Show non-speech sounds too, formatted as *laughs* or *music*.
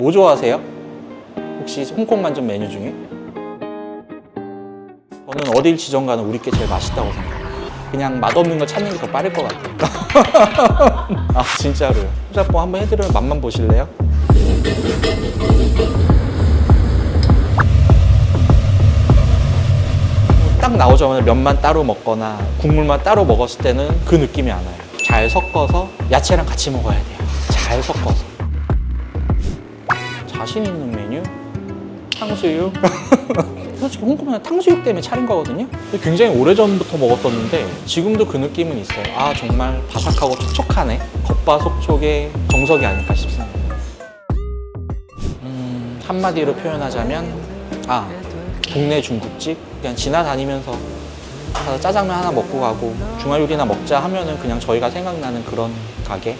뭐 좋아하세요? 혹시 홍콩 만점 메뉴 중에? 저는 어딜 지정 가는 우리 게 제일 맛있다고 생각해요. 그냥 맛없는 거 찾는 게 더 빠를 것 같아요. *laughs* 아 진짜로요. 짬뽕 한번 해드리면 맛만 보실래요? 딱 나오자마자 면만 따로 먹거나 국물만 따로 먹었을 때는 그 느낌이 안 와요. 잘 섞어서 야채랑 같이 먹어야 돼요. 잘 섞어서. 자신 있는 메뉴? 탕수육? *laughs* 솔직히 홍콩은 탕수육 때문에 차린 거거든요. 근데 굉장히 오래전부터 먹었었는데 지금도 그 느낌은 있어요. 아 정말 바삭하고 촉촉하네. 겉바속촉의 정석이 아닐까 싶습니다. 음, 한마디로 표현하자면 아 동네 중국집 그냥 지나다니면서 짜장면 하나 먹고 가고 중화요리나 먹자 하면은 그냥 저희가 생각나는 그런 가게